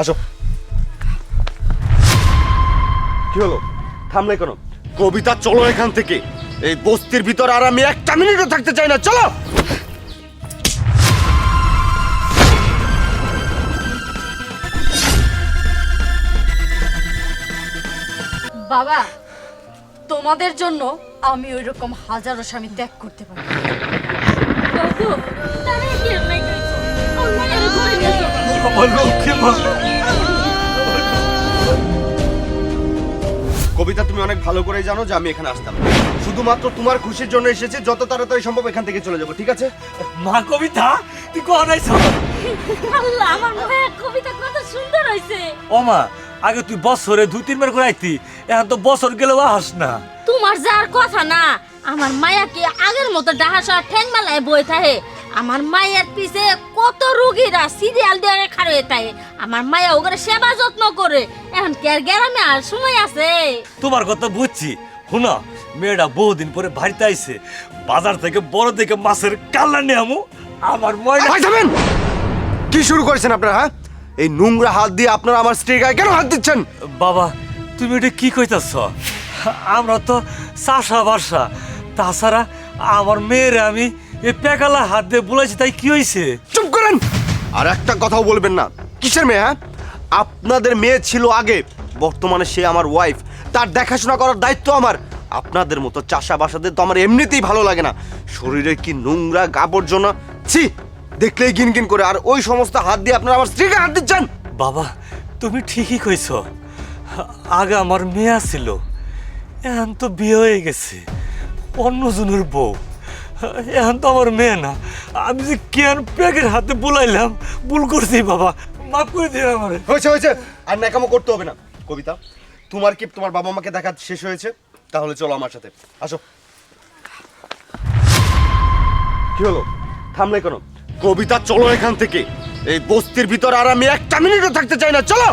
আসো। কি হলো? থামলে কেন? কবিতা চলো এখান থেকে। এই বস্তির ভিতর আর আমি একটা মিনিটও থাকতে চাই না চলো। বাবা তোমাদের জন্য আমি ওই রকম হাজারো স্বামী ত্যাগ করতে পারি। আমার লক্ষ্মী মা কবিতা তুমি অনেক ভালো করেই জানো যে আমি এখানে আসতাম। শুধুমাত্র তোমার খুশির জন্য এসেছি যত তাড়াতাড়ি সম্ভব এখান থেকে চলে যাব ঠিক আছে? মা কবিতা তুই কোন আইছ? আল্লাহ আমার মায়ের কবিতা কত সুন্দর হয়েছে ও মা আগে তুই বছরে দুই তিনবার করে আইতি এখন তো বছর গেলেও আস না। তোমার যার কথা না আমার মায়া কি আগের মতো ডাহাসা ঠ্যাং মালায় বই থাকে। আমার মায়ের পিছে কত রুগীরা সিরিয়াল দিয়ে খাড়ে তাই আমার মায়া ওগুলো সেবা যত্ন করে। এখন কে আর গ্রামে আর সময় আছে? তোমার কথা বুঝছি। শুনো মেয়েটা বহুদিন পরে বাড়িতে আইছে। বাজার থেকে বড় থেকে মাছের কাল্লা নিয়ে আমু। আমার ময়না ভাই থামেন কি শুরু করেছেন আপনারা হ্যাঁ? এই নোংরা হাত দিয়ে আপনারা আমার স্ত্রীর গায়ে কেন হাত দিচ্ছেন? বাবা তুমি এটা কি কইতাছ? আমরা তো চাষা বাসা তাছাড়া আমার মেয়েরে আমি এই পেকালা হাত দিয়ে বলেছি তাই কি হয়েছে চুপ করেন! আর একটা কথাও বলবেন না। কিসের মেয়ে হ্যাঁ? আপনাদের মেয়ে ছিল আগে বর্তমানে সে আমার ওয়াইফ তার দেখাশোনা করার দায়িত্ব আমার। আপনাদের মতো চাষা বাসাদের তো আমার এমনিতেই ভালো লাগে না। শরীরে কি নোংরা আবর্জনা? ছি দেখলেই গিন গিন করে। আর ওই সমস্ত হাত দিয়ে আপনারা আমার স্ত্রীকে হাত দিচ্ছেন? বাবা তুমি ঠিকই কইছ। আগে আমার মেয়ে ছিল এখন তো বিয়ে হয়ে গেছে। অন্যজনের বউ। এখন তো আমার মেয়ে না। আমি যে কেন প্যাকের হাতে বুলাইলাম, ভুল করছি বাবা। মাফ করে দিয়ে আমারে। হয়েছে হয়েছে। আর ন্যাকামো করতে হবে না। কবিতা, তোমার কি তোমার বাবা মাকে দেখা শেষ হয়েছে? তাহলে চলো আমার সাথে। আসো। কি হলো? থামলে কেন? কবিতা, চলো এখান থেকে। এই বস্তির ভিতর আর আমি একটা মিনিটও থাকতে চাই না। চলো!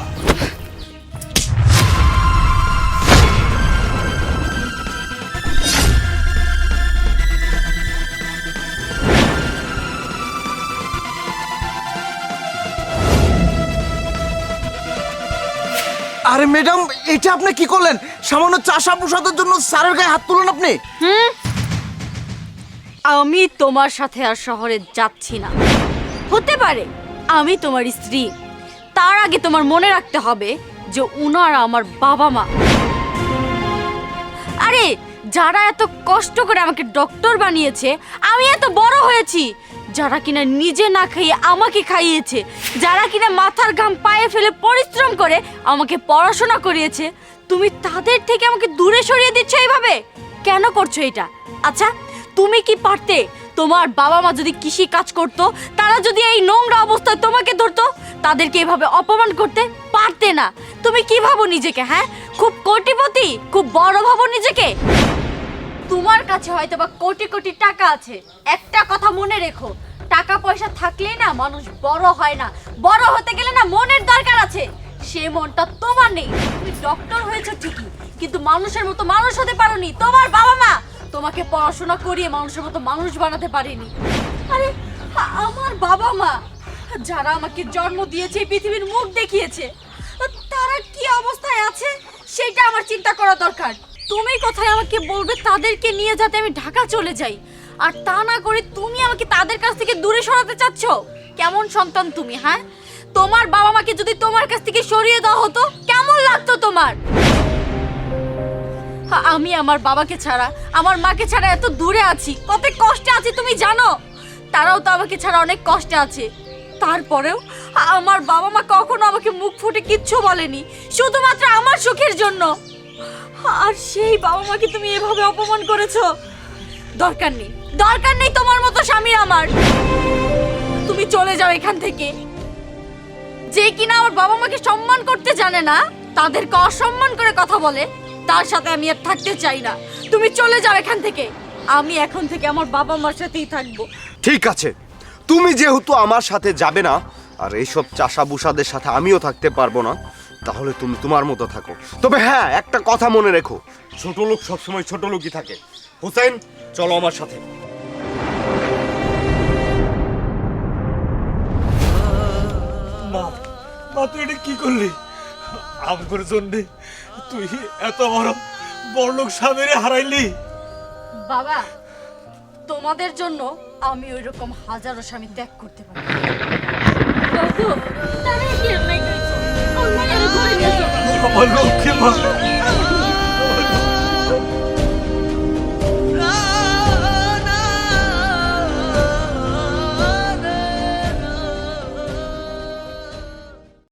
আরে ম্যাডাম, এটা আপনি কি করলেন? সামান্য চাষা প্রসাদের জন্য স্যারের গায়ে হাত তুলেন আপনি? আমি তোমার সাথে আর শহরে যাচ্ছি না। হতে পারে, আমি তোমার স্ত্রী। তার আগে তোমার মনে রাখতে হবে যে উনারা আমার বাবা মা। আরে যারা এত কষ্ট করে আমাকে ডক্টর বানিয়েছে, আমি এত বড় হয়েছি। যারা কিনা নিজে না খাইয়ে আমাকে খাইয়েছে, যারা কিনা মাথার ঘাম পায়ে ফেলে পরিশ্রম করে আমাকে পড়াশোনা করিয়েছে, তুমি তাদের থেকে আমাকে দূরে সরিয়ে দিচ্ছ এইভাবে? কেন করছ এটা? আচ্ছা তুমি কি পারতে? তোমার বাবা মা যদি কৃষি কাজ করতো, তারা যদি এই নোংরা অবস্থায় তোমাকে ধরতো, তাদেরকে এভাবে অপমান করতে পারতে না। তুমি কি ভাবো নিজেকে হ্যাঁ? খুব কোটিপতি, খুব বড় ভাবো নিজেকে? তোমার কাছে হয়তো বা কোটি কোটি টাকা আছে। একটা কথা মনে রেখো, টাকা পয়সা থাকলেই না মানুষ বড় হয় না। বড় হতে গেলে না মনের দরকার আছে। সে মনটা তোমার নেই। তুমি ডক্টর হয়েছো ঠিকই, কিন্তু মানুষের মতো মানুষ হতে পারোনি। তোমার বাবা মা তোমাকে পড়াশোনা করিয়ে মানুষের মতো মানুষ বানাতে পারেনি। আরে আমার বাবা মা, যারা আমাকে জন্ম দিয়েছে পৃথিবীর মুখ দেখিয়েছে, তারা কি অবস্থায় আছে? সেটা আমার চিন্তা করা দরকার। তুমি কোথায় আমাকে বলবে তাদেরকে নিয়ে যাতে আমি ঢাকা চলে যাই? আর তা না করে তুমি আমাকে তাদের কাছ থেকে দূরে সরাতে চাচ্ছ? কেমন সন্তান তুমি হ্যাঁ? তোমার বাবা মাকে যদি তোমার কাছ থেকে সরিয়ে দেওয়া হতো, কেমন লাগতো তোমার? আমি আমার বাবাকে ছাড়া, আমার মাকে ছাড়া এত দূরে আছি, কত কষ্টে আছি তুমি জানো? তারাও তো আমাকে ছাড়া অনেক কষ্টে আছে। তারপরেও আমার বাবা মা কখনো আমাকে মুখ ফুটে কিচ্ছু বলেনি, শুধুমাত্র আমার সুখের জন্য। আর সেই বাবা মাকে তুমি এভাবে অপমান করেছ? দরকার নেই দরকার নেই তোমার মতো স্বামী আমার। তুমি চলে যাও এখান থেকে। যে কিনা আমার বাবা মাকে সম্মান করতে জানে না, তাদেরকে অসম্মান করে কথা বলে, তার সাথে আমি আর থাকতে চাই না। তুমি চলে যাও এখান থেকে। আমি এখন থেকে আমার বাবা মার সাথেই থাকব। ঠিক আছে। তুমি যেহেতু আমার সাথে যাবে না, আর এইসব চাষা বুসাদের সাথে আমিও থাকতে পারব না তাহলে তুমি তোমার মতো থাকো। তবে হ্যাঁ একটা কথা মনে রেখো। ছোট লোক সবসময় ছোট লোকই থাকে। হুসাইন চলো আমার সাথে। মা তুই এটা কি করলি? আমগর জন্যে তুই এত বড় বড়লোক স্বামীরে হারাইলি। বাবা তোমাদের জন্য আমি ওই রকম হাজারো স্বামী ত্যাগ করতে পারি। বাবু তারে কি অন্যায়